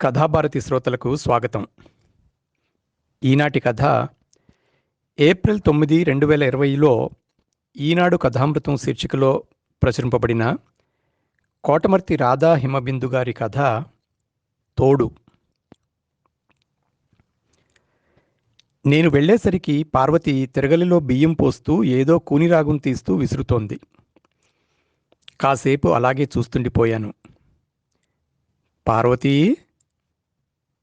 కథాభారతి శ్రోతలకు స్వాగతం. ఈనాటి కథ ఏప్రిల్ తొమ్మిది రెండు వేల ఇరవైలో ఈనాడు కథామృతం శీర్షికలో ప్రచురింపబడిన కోటమర్తి రాధా హిమబిందు గారి కథ తోడు. నేను వెళ్ళేసరికి పార్వతి తిరగలిలో బియ్యం పోస్తూ ఏదో కూనిరాగం తీస్తూ విసురుతోంది. కాసేపు అలాగే చూస్తుండిపోయాను. పార్వతీ!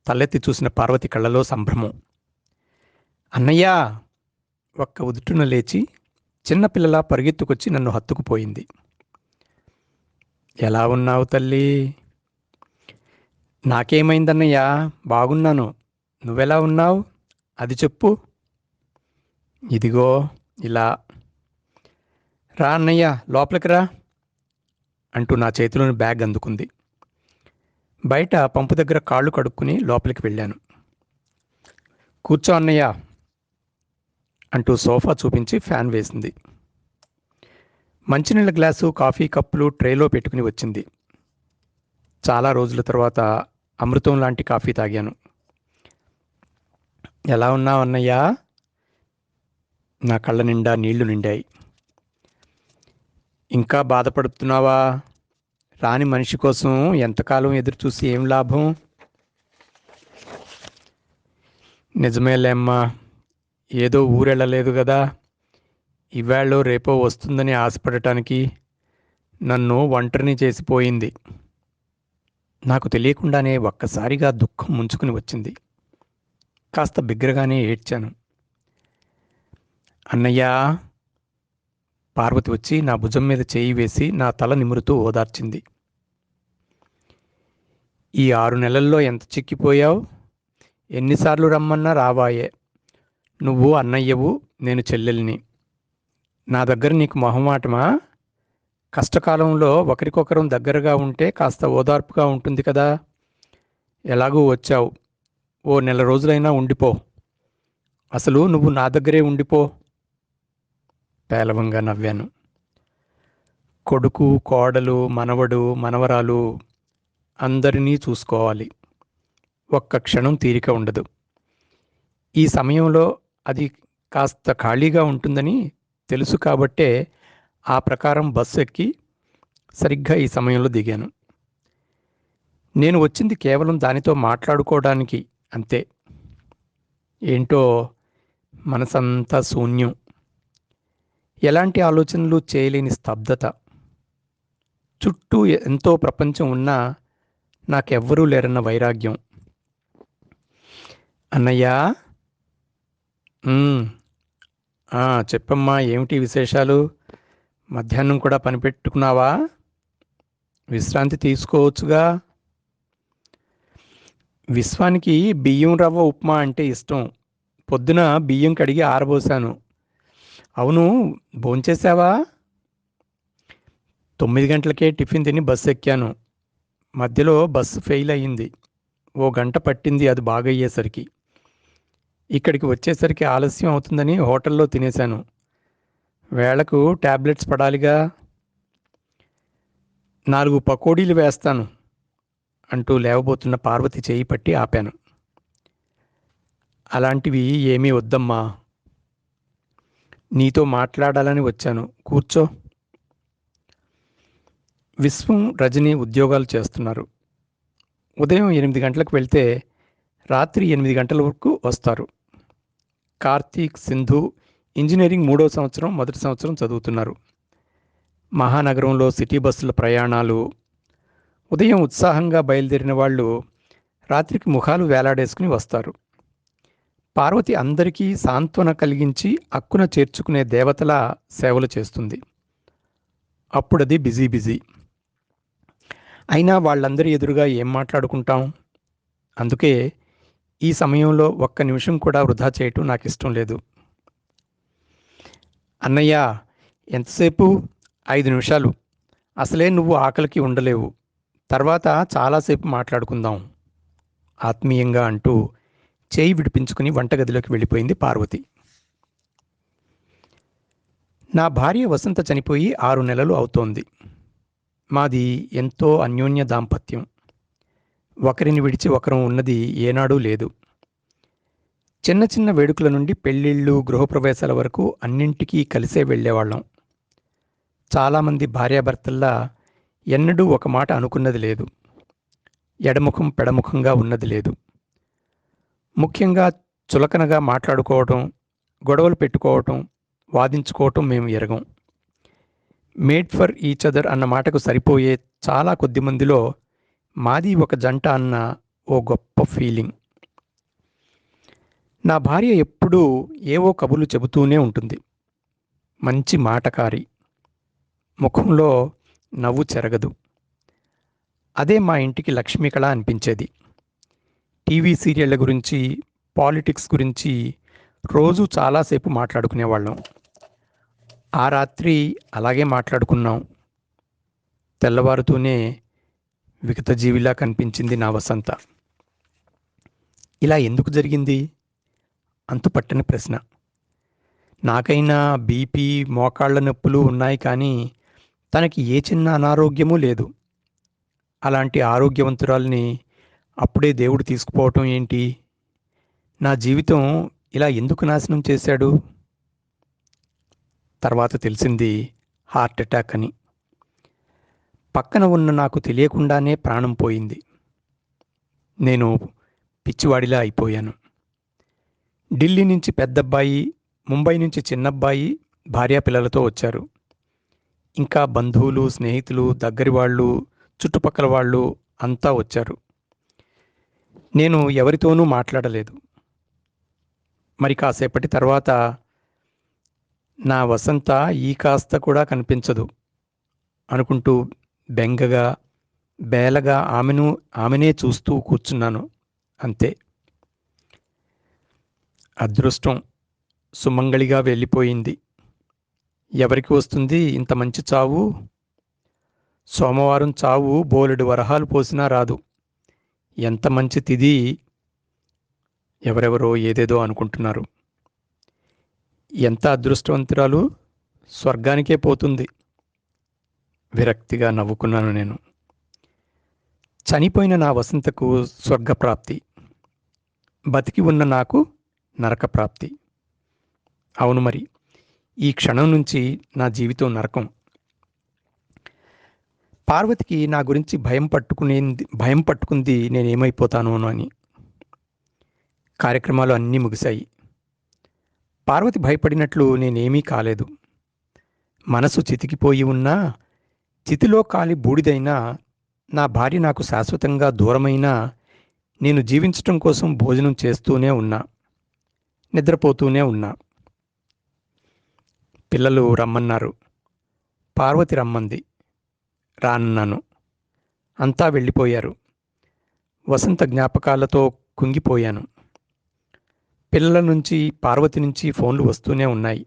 తలెత్తి చూసిన పార్వతి కళ్ళలో సంభ్రమం. అన్నయ్య ఒక్క ఉదుటున లేచి చిన్నపిల్లలా పరిగెత్తుకొచ్చి నన్ను హత్తుకుపోయింది. ఎలా ఉన్నావు తల్లి? నాకేమైందన్నయ్యా బాగున్నాను. నువ్వెలా ఉన్నావు? అది చెప్పు. ఇదిగో ఇలా. రా అన్నయ్య లోపలికి రా అంటూ నా చేతిలోని బ్యాగ్ అందుకుంది. బయట పంపు దగ్గర కాళ్ళు కడుక్కుని లోపలికి వెళ్ళాను. కూర్చో అన్నయ్య అంటూ సోఫా చూపించి ఫ్యాన్ వేసింది. మంచినీళ్ళ గ్లాసు కాఫీ కప్పులు ట్రేలో పెట్టుకుని వచ్చింది. చాలా రోజుల తర్వాత అమృతం లాంటి కాఫీ తాగాను. ఎలా ఉన్నావు అన్నయ్యా? నా కళ్ళ నిండా నీళ్ళు నిండాయి. ఇంకా బాధపడుతున్నావా? రాని మనిషి కోసం ఎంతకాలం ఎదురు చూసి ఏం లాభం? నిజమేలేమ్మా ఏదో ఊరెళ్ళలేదు కదా ఇవాళ రేపో వస్తుందని ఆశపడటానికి నన్ను ఒంటరిని చేసిపోయింది నాకు తెలియకుండానే ఒక్కసారిగా దుఃఖం ముంచుకుని వచ్చింది. కాస్త బిగ్గరగానే ఏడ్చాను. అన్నయ్యా పార్వతి వచ్చి నా భుజం మీద చేయి వేసి నా తల నిమురుతూ ఓదార్చింది. ఈ ఆరు నెలల్లో ఎంత చిక్కిపోయావు? ఎన్నిసార్లు రమ్మన్నా రావాయే. నువ్వు అన్నయ్యవు నేను చెల్లెల్ని. నా దగ్గర నీకు మొహమాటమా? కష్టకాలంలో ఒకరికొకరం దగ్గరగా ఉంటే కాస్త ఓదార్పుగా ఉంటుంది కదా. ఎలాగూ వచ్చావు. ఓ నెల రోజులైనా ఉండిపో. అసలు నువ్వు నా దగ్గరే ఉండిపో. పేలవంగా నవ్వాను. కొడుకు కోడలు మనవడు మనవరాలు అందరినీ చూసుకోవాలి. ఒక్క క్షణం తీరిక ఉండదు. ఈ సమయంలో అది కాస్త ఖాళీగా ఉంటుందని తెలుసు కాబట్టే ఆ ప్రకారం బస్సు ఎక్కి సరిగ్గా ఈ సమయంలో దిగాను. నేను వచ్చింది కేవలం దానితో మాట్లాడుకోవడానికి అంతే. ఏంటో మనసంతా శూన్యం. ఎలాంటి ఆలోచనలు చేయలేని స్తబ్దత. చుట్టూ ఎంతో ప్రపంచం ఉన్నా నాకెవ్వరూ లేరన్న వైరాగ్యం. అన్నయ్యా? చెప్పమ్మా ఏమిటి విశేషాలు? మధ్యాహ్నం కూడా పనిపెట్టుకున్నావా? విశ్రాంతి తీసుకోవచ్చుగా? విశ్వానికి బియ్యం రవ్వ ఉప్మా అంటే ఇష్టం. పొద్దున బియ్యం కడిగి ఆరబోసాను. అవును భోంచేసావా? తొమ్మిది గంటలకే టిఫిన్ తిని బస్సు ఎక్కాను మధ్యలో బస్సు ఫెయిల్ అయ్యింది. ఓ గంట పట్టింది అది బాగయ్యేసరికి. ఇక్కడికి వచ్చేసరికి ఆలస్యం అవుతుందని హోటల్లో తినేశాను. వేళకు ట్యాబ్లెట్స్ పడాలిగా? నాలుగు పకోడీలు వేస్తాను అంటూ లేవబోతున్న పార్వతి చేయి పట్టి ఆపాను. అలాంటివి ఏమీ వద్దమ్మా. నీతో మాట్లాడాలని వచ్చాను. కూర్చో. విశ్వం రజని ఉద్యోగాలు చేస్తున్నారు. ఉదయం ఎనిమిది గంటలకు వెళ్తే రాత్రి ఎనిమిది గంటల వరకు వస్తారు. కార్తీక్ సింధు ఇంజనీరింగ్ మూడో సంవత్సరం మొదటి సంవత్సరం చదువుతున్నారు. మహానగరంలో సిటీ బస్సుల ప్రయాణాలు. ఉదయం ఉత్సాహంగా బయలుదేరిన వాళ్ళు రాత్రికి ముఖాలు వేలాడేసుకుని వస్తారు. పార్వతి అందరికీ సాంత్వన కలిగించి అక్కున చేర్చుకునే దేవతల సేవలు చేస్తుంది. అప్పుడది బిజీ బిజీ. అయినా వాళ్ళందరి ఎదురుగా ఏం మాట్లాడుకుంటాం? అందుకే ఈ సమయంలో ఒక్క నిమిషం కూడా వృధా చేయటం నాకు ఇష్టం లేదు. అన్నయ్య ఎంతసేపు? ఐదు నిమిషాలు. అసలే నువ్వు ఆకలికి ఉండలేవు. తర్వాత చాలాసేపు మాట్లాడుకుందాం. ఆత్మీయంగా అంటూ చేయి విడిపించుకుని వంటగదిలోకి వెళ్ళిపోయింది పార్వతి. నా భార్య వసంత చనిపోయి ఆరు నెలలు అవుతోంది. మాది ఎంతో అన్యోన్య దాంపత్యం. ఒకరిని విడిచి ఒకరం ఉన్నది ఏనాడూ లేదు. చిన్న చిన్న వేడుకల నుండి పెళ్ళిళ్ళు గృహప్రవేశాల వరకు అన్నింటికీ కలిసే వెళ్ళేవాళ్ళం. చాలామంది భార్యాభర్తల్లా ఎన్నడూ ఒక మాట అనుకున్నది లేదు. ఎడముఖం పెడముఖంగా ఉన్నది లేదు. ముఖ్యంగా చులకనగా మాట్లాడుకోవటం గొడవలు పెట్టుకోవటం వాదించుకోవటం మేము ఎరగం. మేడ్ ఫర్ ఈచ్ అదర్ అన్న మాటకు సరిపోయే చాలా కొద్ది మందిలో మాది ఒక జంట అన్న ఓ గొప్ప ఫీలింగ్. నా భార్య ఎప్పుడూ ఏవో కబుర్లు చెబుతూనే ఉంటుంది. మంచి మాటకారి. ముఖంలో నవ్వు చెరగదు. అదే మా ఇంటికి లక్ష్మీకళ అనిపించేది. టీవీ సీరియళ్ళ గురించి పాలిటిక్స్ గురించి రోజు చాలాసేపు మాట్లాడుకునేవాళ్ళం. ఆ రాత్రి అలాగే మాట్లాడుకున్నాం. తెల్లవారుతూనే విగతజీవిలా కనిపించింది నా వసంత. ఇలా ఎందుకు జరిగింది? అంతుపట్టని ప్రశ్న. నాకైనా బీపీ మోకాళ్ళ నొప్పులు ఉన్నాయి కానీ తనకి ఏ చిన్న అనారోగ్యమూ లేదు. అలాంటి ఆరోగ్యవంతురాల్ని అప్పుడే దేవుడు తీసుకుపోవటం ఏంటి? నా జీవితం ఇలా ఎందుకు నాశనం చేశాడు? తర్వాత తెలిసింది హార్ట్ అటాక్ అని. పక్కన ఉన్న నాకు తెలియకుండానే ప్రాణం పోయింది. నేను పిచ్చివాడిలా అయిపోయాను. ఢిల్లీ నుంచి పెద్దబ్బాయి ముంబై నుంచి చిన్నబ్బాయి భార్యా పిల్లలతో వచ్చారు. ఇంకా బంధువులు స్నేహితులు దగ్గరి వాళ్ళు చుట్టుపక్కల వాళ్ళు అంతా వచ్చారు. నేను ఎవరితోనూ మాట్లాడలేదు. మరి కాసేపటి తర్వాత నా వసంత ఈ కాస్త కూడా కనిపించదు అనుకుంటూ బెంగగా బేలగా ఆమెను ఆమెనే చూస్తూ కూర్చున్నాను. అంతే. అదృష్టం సుమంగళిగా వెళ్ళిపోయింది. ఎవరికి వస్తుంది ఇంత మంచి చావు? సోమవారం చావు బోలెడు వరహాలు పోసినా రాదు. ఎంత మంచి తిది ఎవరెవరో ఏదేదో అనుకుంటున్నారు. ఎంత అదృష్టవంతురాలు స్వర్గానికే పోతుంది. విరక్తిగా నవ్వుకున్నాను నేను. చనిపోయిన నా వసంతకు స్వర్గప్రాప్తి. బతికి ఉన్న నాకు నరకప్రాప్తి. అవును మరి ఈ క్షణం నుంచి నా జీవితం నరకం. పార్వతికి నా గురించి భయం పట్టుకునేది భయం పట్టుకుంది నేనేమైపోతాను అని. కార్యక్రమాలు అన్నీ ముగిశాయి. పార్వతి భయపడినట్లు నేనేమీ కాలేదు. మనసు చితికిపోయి ఉన్నా చితిలో కాలి బూడిదైనా నా భార్య నాకు శాశ్వతంగా దూరమైనా నేను జీవించటం కోసం భోజనం చేస్తూనే ఉన్నా నిద్రపోతూనే ఉన్నా. పిల్లలు రమ్మన్నారు. పార్వతి రమ్మంది. రానన్నాను. అంతా వెళ్ళిపోయారు. వసంత జ్ఞాపకాలతో కుంగిపోయాను. పిల్లల నుంచి పార్వతి నుంచి ఫోన్లు వస్తూనే ఉన్నాయి.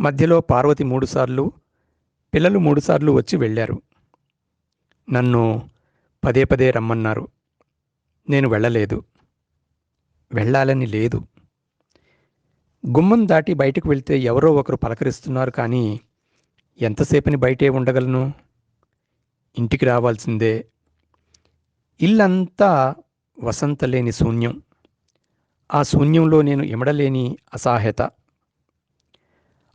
మధ్యలో పార్వతి మూడుసార్లు పిల్లలు మూడుసార్లు వచ్చి వెళ్ళారు. నన్ను పదే పదే రమ్మన్నారు. నేను వెళ్ళలేదు. వెళ్ళాలని లేదు. గుమ్మం దాటి బయటకు వెళ్తే ఎవరో ఒకరు పలకరిస్తున్నారు కానీ ఎంతసేపని బయటే ఉండగలను? ఇంటికి రావాల్సిందే. ఇల్లంతా వసంత లేని శూన్యం. ఆ శూన్యంలో నేను ఇమడలేని అసహాయత.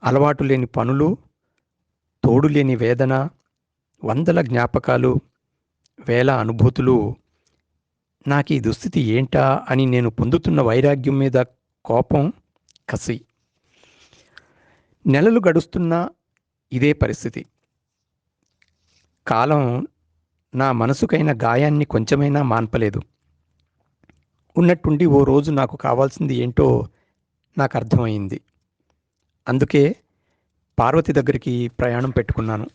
అలవాటు లేని పనులు తోడు లేని వేదన వందల జ్ఞాపకాలు వేల అనుభూతులు. నాకు ఈ దుస్థితి ఏంటా అని నేను పొందుతున్న వైరాగ్యం మీద కోపం కసి. నెలలు గడుస్తున్నా ఇదే పరిస్థితి. కాలం నా మనసుకైన గాయాన్ని కొంచెమైనా మాన్పలేదు. ఉన్నట్టుండి ఓ రోజు నాకు కావాల్సింది ఏంటో నాకు అర్థమైంది. అందుకే పార్వతి దగ్గరికి ప్రయాణం పెట్టుకున్నాను.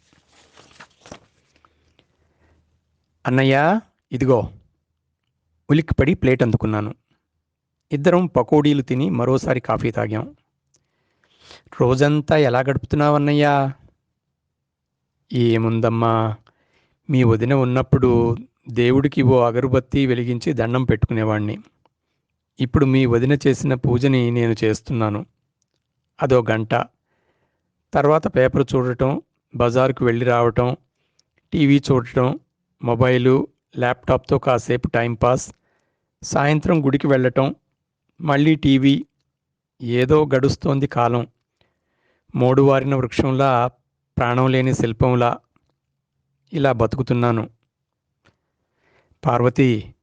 అన్నయ్య ఇదిగో ఉలిక్కిపడి ప్లేట్ అందుకున్నాను. ఇద్దరం పకోడీలు తిని మరోసారి కాఫీ తాగాం. రోజంతా ఎలా గడుపుతున్నావన్నయ్యా? ఏముందమ్మా? మీ వదిన ఉన్నప్పుడు దేవుడికి ఓ అగరుబత్తి వెలిగించి దండం పెట్టుకునేవాణ్ణి. ఇప్పుడు మీ వదిన చేసిన పూజని నేను చేస్తున్నాను. అదో గంట. తర్వాత పేపర్ చూడటం బజారుకు వెళ్ళి రావటం టీవీ చూడటం మొబైలు ల్యాప్టాప్తో కాసేపు టైంపాస్ సాయంత్రం గుడికి వెళ్ళటం మళ్ళీ టీవీ. ఏదో గడుస్తోంది కాలం. మోడువారిన వృక్షంలా ప్రాణం లేని శిల్పంలా ఇలా బతుకుతున్నాను. పార్వతి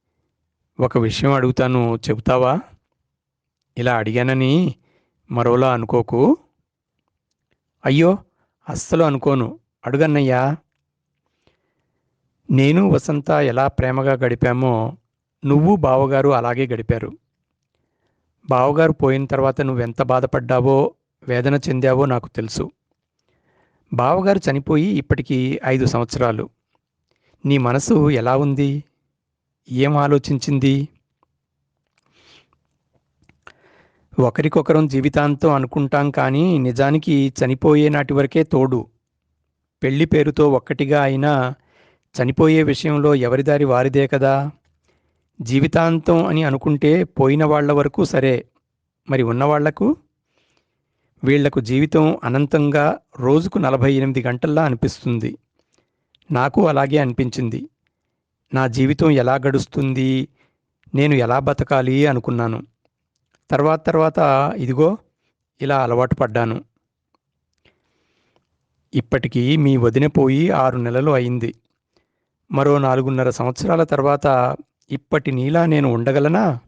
ఒక విషయం అడుగుతాను చెబుతావా? ఇలా అడిగానని మరోలా అనుకోకు? అయ్యో అస్సలు అనుకోను. అడుగన్నయ్యా. నేను వసంత ఎలా ప్రేమగా గడిపామో నువ్వు బావగారు అలాగే గడిపారు. బావగారు పోయిన తర్వాత నువ్వెంత బాధపడ్డావో వేదన చెందావో నాకు తెలుసు. బావగారు చనిపోయి ఇప్పటికీ ఐదు సంవత్సరాలు. నీ మనసు ఎలా ఉంది? ఏం ఆలోచించింది? ఒకరికొకరం జీవితాంతం అనుకుంటాం కానీ నిజానికి చనిపోయే నాటి వరకే తోడు. పెళ్ళి పేరుతో ఒక్కటిగా అయినా చనిపోయే విషయంలో ఎవరిదారి వారిదే కదా? జీవితాంతం అని అనుకుంటే పోయిన వాళ్ళ వరకు సరే. మరి ఉన్నవాళ్ళకు? వీళ్ళకు జీవితం అనంతంగా రోజుకు నలభై ఎనిమిది గంటల్లా అనిపిస్తుంది. నాకు అలాగే అనిపించింది. నా జీవితం ఎలా గడుస్తుంది? నేను ఎలా బతకాలి అనుకున్నాను. తర్వాత తర్వాత ఇదిగో ఇలా అలవాటు పడ్డాను. ఇప్పటికీ మీ వదిన పోయి ఆరు నెలలు అయింది. మరో నాలుగున్నర సంవత్సరాల తర్వాత ఇప్పటి నీలా నేను ఉండగలనా?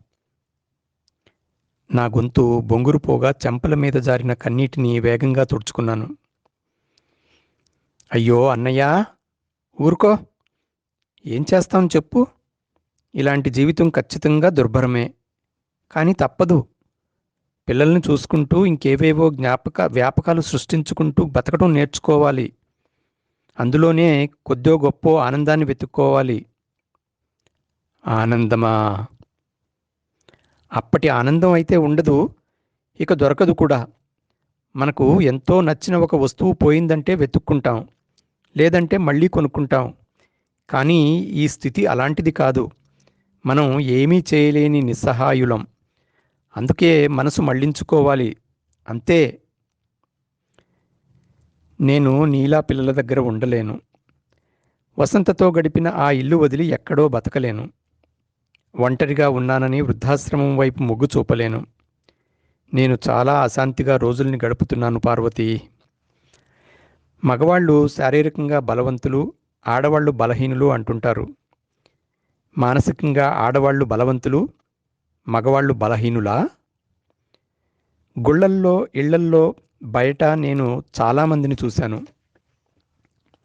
నా గొంతు బొంగురు పోగా చెంపల మీద జారిన కన్నీటిని వేగంగా తుడుచుకున్నాను. అయ్యో అన్నయ్య ఊరుకో. ఏం చేస్తాం చెప్పు. ఇలాంటి జీవితం ఖచ్చితంగా దుర్భరమే. కానీ తప్పదు. పిల్లల్ని చూసుకుంటూ ఇంకేవేవో జ్ఞాపక వ్యాపకాలు సృష్టించుకుంటూ బతకడం నేర్చుకోవాలి. అందులోనే కొద్దో గొప్ప ఆనందాన్ని వెతుక్కోవాలి. ఆనందమా? అప్పటి ఆనందం అయితే ఉండదు ఇక దొరకదు కూడా. మనకు ఎంతో నచ్చిన ఒక వస్తువు పోయిందంటే వెతుక్కుంటాం లేదంటే మళ్ళీ కొనుక్కుంటాం. కానీ ఈ స్థితి అలాంటిది కాదు. మనం ఏమీ చేయలేని నిస్సహాయులం. అందుకే మనసు మళ్ళించుకోవాలి అంతే. నేను నీలా పిల్లల దగ్గర ఉండలేను. వసంతతో గడిపిన ఆ ఇల్లు వదిలి ఎక్కడో బతకలేను. ఒంటరిగా ఉన్నానని వృద్ధాశ్రమం వైపు మొగ్గు చూపలేను. నేను చాలా అశాంతిగా రోజుల్ని గడుపుతున్నాను పార్వతి. మగవాళ్ళు శారీరకంగా బలవంతులు ఆడవాళ్ళు బలహీనులు అంటుంటారు. మానసికంగా ఆడవాళ్ళు బలవంతులు మగవాళ్ళు బలహీనులా? గుళ్ళల్లో ఇళ్ళల్లో బయట నేను చాలామందిని చూశాను.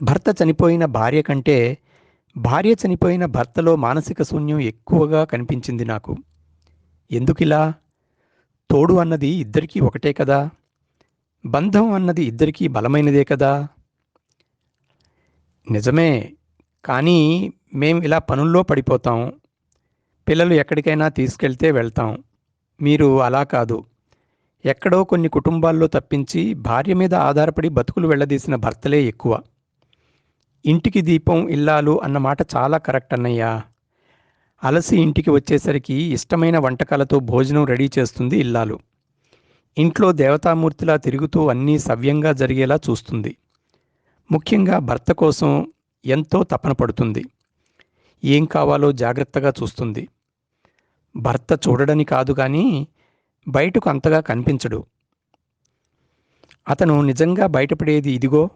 భర్త చనిపోయిన భార్య కంటే భార్య చనిపోయిన భర్తలో మానసిక శూన్యం ఎక్కువగా కనిపించింది నాకు. ఎందుకిలా? తోడు అన్నది ఇద్దరికీ ఒకటే కదా? బంధం అన్నది ఇద్దరికీ బలమైనదే కదా? నిజమే కానీ మేము ఇలా పనుల్లో పడిపోతాం. పిల్లలు ఎక్కడికైనా తీసుకెళ్తే వెళ్తాం. మీరు అలా కాదు. ఎక్కడో కొన్ని కుటుంబాల్లో తప్పించి భార్య మీద ఆధారపడి బతుకులు వెళ్ళదీసిన భర్తలే ఎక్కువ. ఇంటికి దీపం ఇల్లాలు అన్న మాట చాలా కరెక్ట్ అన్నయ్యా. అలసి ఇంటికి వచ్చేసరికి ఇష్టమైన వంటకాలతో భోజనం రెడీ చేస్తుంది ఇల్లాలు. ఇంట్లో దేవతామూర్తిలా తిరుగుతూ అన్నీ సవ్యంగా జరిగేలా చూస్తుంది. ముఖ్యంగా భర్త కోసం ఎంతో తపన పడుతుంది. ఏం కావాలో జాగ్రత్తగా చూస్తుంది. భర్త చూడడని కాదు కానీ బయటకు అంతగా కనిపించడు. అతను నిజంగా బయటపడేది ఇదిగో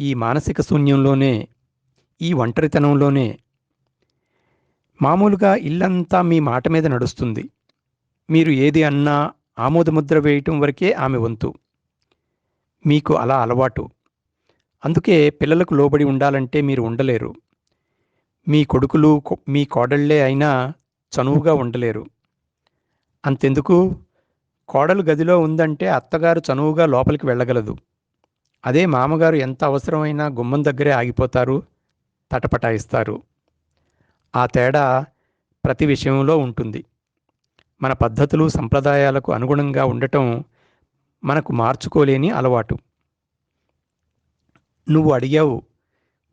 ఈ మానసిక శూన్యంలోనే ఈ ఒంటరితనంలోనే మామూలుగా ఇల్లంతా మీ మాట మీద నడుస్తుంది. మీరు ఏది అన్నా ఆమోదముద్ర వేయటం వరకే ఆమె వంతు. మీకు అలా అలవాటు. అందుకే పిల్లలకు లోబడి ఉండాలంటే మీరు ఉండలేరు. మీ కొడుకులు మీ కోడళ్ళే అయినా చనువుగా ఉండలేరు. అంతెందుకు? కోడలు గదిలో ఉందంటే అత్తగారు చనువుగా లోపలికి వెళ్ళగలదు. అదే మామగారు ఎంత అవసరమైనా గుమ్మం దగ్గరే ఆగిపోతారు తటపటాయిస్తారు. ఆ తేడా ప్రతి విషయంలో ఉంటుంది. మన పద్ధతులు సంప్రదాయాలకు అనుగుణంగా ఉండటం మనకు మార్చుకోలేని అలవాటు. నువ్వు అడిగావు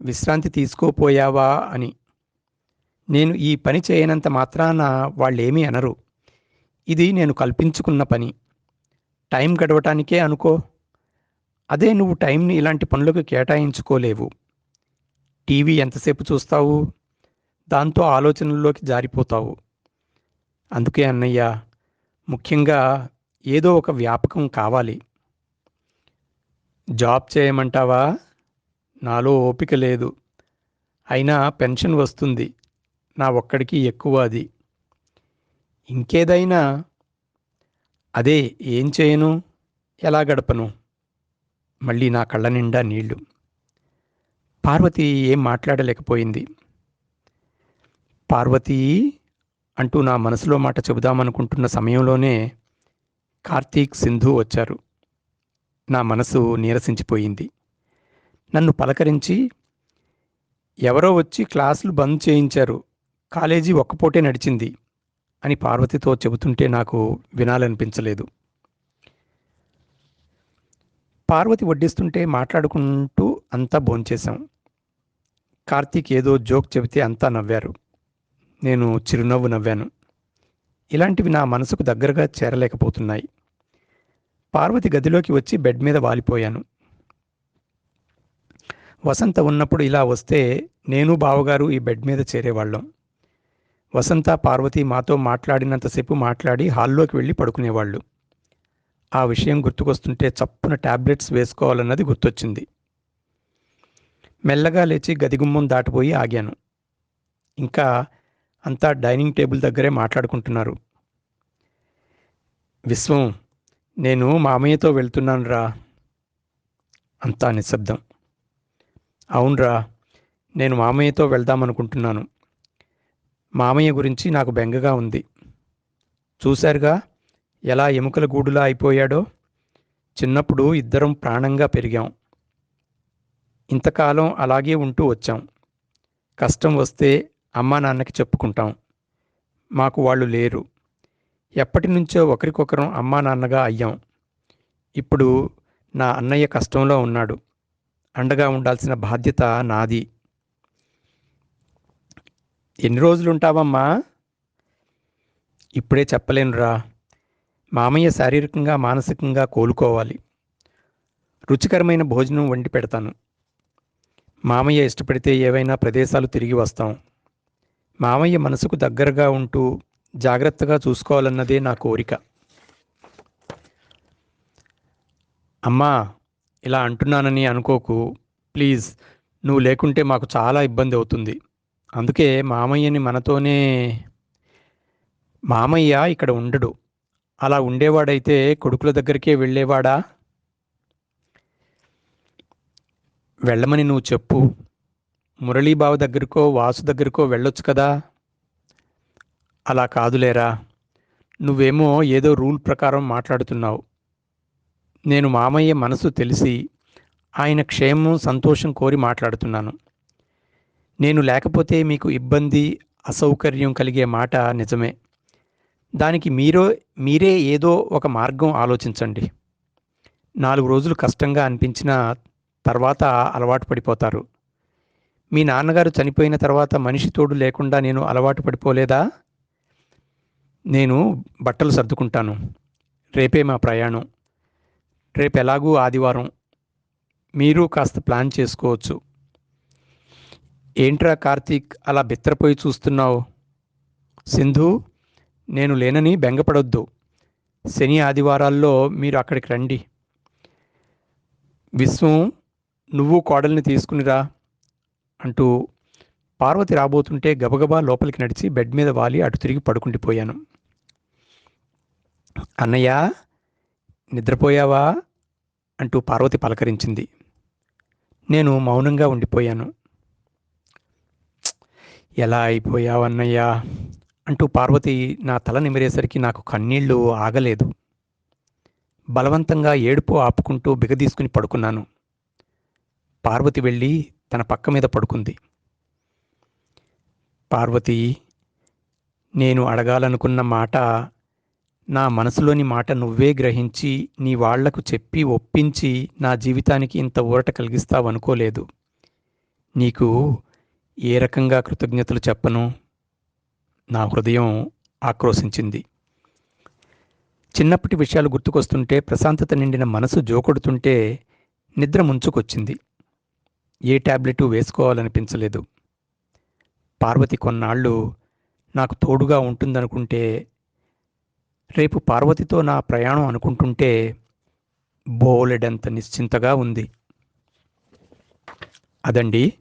విశ్రాంతి తీసుకోపోయావా? అని. నేను ఈ పని చేయనంత మాత్రాన వాళ్ళేమీ అనరు. ఇది నేను కల్పించుకున్న పని. టైం గడవటానికే అనుకో. అదే నువ్వు టైంని ఇలాంటి పనులకు కేటాయించుకోలేవు. టీవీ ఎంతసేపు చూస్తావు? దాంతో ఆలోచనల్లోకి జారిపోతావు. అందుకే అన్నయ్య ముఖ్యంగా ఏదో ఒక వ్యాపకం కావాలి. జాబ్ చేయమంటావా? నాలో ఓపిక లేదు. అయినా పెన్షన్ వస్తుంది. నా ఒక్కడికి ఎక్కువ అది. ఇంకేదైనా. అదే ఏం చేయను? ఎలా గడపను? మళ్ళీ నా కళ్ళ నిండా నీళ్ళు. పార్వతి ఏం మాట్లాడలేకపోయింది. పార్వతీ అంటూ నా మనసులో మాట చెబుదామనుకుంటున్న సమయంలోనే కార్తీక్ సింధు వచ్చారు. నా మనసు నీరసించిపోయింది. నన్ను పలకరించి ఎవరో వచ్చి క్లాసులు బంద్ చేయించారు. కాలేజీ ఒక్కపూటే నడిచింది అని పార్వతితో చెబుతుంటే నాకు వినాలనిపించలేదు. పార్వతి వడ్డిస్తుంటే మాట్లాడుకుంటూ అంతా భోంచేశాం. కార్తీక్ ఏదో జోక్ చెబితే అంతా నవ్వారు. నేను చిరునవ్వు నవ్వాను. ఇలాంటివి నా మనసుకు దగ్గరగా చేరలేకపోతున్నాయి. పార్వతి గదిలోకి వచ్చి బెడ్ మీద వాలిపోయాను. వసంత ఉన్నప్పుడు ఇలా వస్తే నేను బావగారు ఈ బెడ్ మీద చేరేవాళ్ళం. వసంత పార్వతి మాతో మాట్లాడినంతసేపు మాట్లాడి హాల్లోకి వెళ్ళి పడుకునేవాళ్ళు. ఆ విషయం గుర్తుకొస్తుంటే చప్పున ట్యాబ్లెట్స్ వేసుకోవాలన్నది గుర్తొచ్చింది. మెల్లగా లేచి గదిగుమ్మం దాటిపోయి ఆగాను. ఇంకా అంతా డైనింగ్ టేబుల్ దగ్గరే మాట్లాడుకుంటున్నారు. విశ్వం నేను మామయ్యతో వెళ్తున్నాను రా అంతా నిశ్శబ్దం. అవునరా నేను మామయ్యతో వెళ్దామనుకుంటున్నాను. మామయ్య గురించి నాకు బెంగగా ఉంది. చూశారుగా? ఎలా ఎముకల గూడులా అయిపోయాడో చిన్నప్పుడు ఇద్దరం ప్రాణంగా పెరిగాం. ఇంతకాలం అలాగే ఉంటూ వచ్చాం. కష్టం వస్తే అమ్మా నాన్నకి చెప్పుకుంటాం. మాకు వాళ్ళు లేరు. ఎప్పటి నుంచో ఒకరికొకరం అమ్మా నాన్నగా అయ్యాం. ఇప్పుడు నా అన్నయ్య కష్టంలో ఉన్నాడు. అండగా ఉండాల్సిన బాధ్యత నాది. ఎన్ని రోజులు ఉంటావమ్మా ఇప్పుడే చెప్పలేనురా. మామయ్య శారీరకంగా మానసికంగా కోలుకోవాలి. రుచికరమైన భోజనం వండి పెడతాను. మామయ్య ఇష్టపడితే ఏవైనా ప్రదేశాలు తిరిగి వస్తాం. మామయ్య మనసుకు దగ్గరగా ఉంటూ జాగ్రత్తగా చూసుకోవాలన్నదే నా కోరిక. అమ్మా ఇలా అంటున్నానని అనుకోకు. ప్లీజ్ నువ్వు లేకుంటే మాకు చాలా ఇబ్బంది అవుతుంది. అందుకే మామయ్యని మనతోనే మామయ్య ఇక్కడ ఉండడు. అలా ఉండేవాడైతే కొడుకుల దగ్గరికే వెళ్ళేవాడా? వెళ్ళమని నువ్వు చెప్పు. మురళీబావ దగ్గరకో వాసు దగ్గరకో వెళ్ళొచ్చు కదా? అలా కాదులేరా. నువ్వేమో ఏదో రూల్ ప్రకారం మాట్లాడుతున్నావు. నేను మామయ్య మనసు తెలిసి ఆయన క్షేమం సంతోషం కోరి మాట్లాడుతున్నాను. నేను లేకపోతే మీకు ఇబ్బంది అసౌకర్యం కలిగే మాట నిజమే. దానికి మీరో మీరే ఏదో ఒక మార్గం ఆలోచించండి. నాలుగు రోజులు కష్టంగా అనిపించిన తర్వాత అలవాటు పడిపోతారు. మీ నాన్నగారు చనిపోయిన తర్వాత మనిషి తోడు లేకుండా నేను అలవాటు పడిపోలేదా? నేను బట్టలు సర్దుకుంటాను. రేపే మా ప్రయాణం. రేపు ఎలాగూ ఆదివారం. మీరు కాస్త ప్లాన్ చేసుకోవచ్చు. ఏంట్రా కార్తీక్ అలా బిత్తరపోయి చూస్తున్నావు? సింధు? నేను లేనని బెంగపడొద్దు. శని ఆదివారాల్లో మీరు అక్కడికి రండి. విశ్వం నువ్వు కోడల్ని తీసుకునిరా అంటూ పార్వతి రాబోతుంటే గబగబా లోపలికి నడిచి బెడ్ మీద వాలి అటు తిరిగి పడుకుండిపోయాను అన్నయ్య నిద్రపోయావా? అంటూ పార్వతి పలకరించింది. నేను మౌనంగా ఉండిపోయాను. ఎలా అయిపోయావన్నయ్యా అంటూ పార్వతి నా తల నిమిరేసరికి నాకు కన్నీళ్ళు ఆగలేదు. బలవంతంగా ఏడుపు ఆపుకుంటూ బిగదీసుకుని పడుకున్నాను. పార్వతి వెళ్ళి తన పక్క మీద పడుకుంది. పార్వతి నేను అడగాలనుకున్న మాట నా మనసులోని మాట నువ్వే గ్రహించి నీ వాళ్ళకు చెప్పి ఒప్పించి నా జీవితానికి ఇంత ఊరట కలిగిస్తావనుకోలేదు. నీకు ఏ రకంగా కృతజ్ఞతలు చెప్పను? నా హృదయం ఆక్రోశించింది. చిన్నప్పటి విషయాలు గుర్తుకొస్తుంటే ప్రశాంతత నిండిన మనసు జోకొడుతుంటే నిద్ర ముంచుకొచ్చింది. ఏ టాబ్లెట్ వేసుకోవాలనిపించలేదు. పార్వతి కొన్నాళ్ళు నాకు తోడుగా ఉంటుందనుకుంటే రేపు పార్వతితో నా ప్రయాణం అనుకుంటుంటే బోలెడంత నిశ్చింతగా ఉంది. అదండి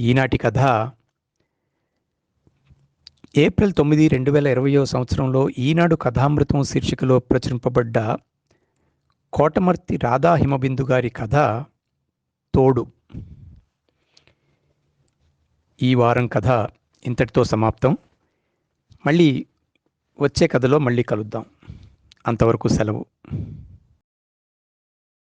ఈనాటి కథ ఏప్రిల్ తొమ్మిది రెండు వేల ఇరవయో సంవత్సరంలో ఈనాడు కథామృతం శీర్షికలో ప్రచురింపబడ్డ కోటమర్తి రాధా హిమబిందు గారి కథ తోడు. ఈ వారం కథ ఇంతటితో సమాప్తం. మళ్ళీ వచ్చే కథలో మళ్ళీ కలుద్దాం. అంతవరకు సెలవు.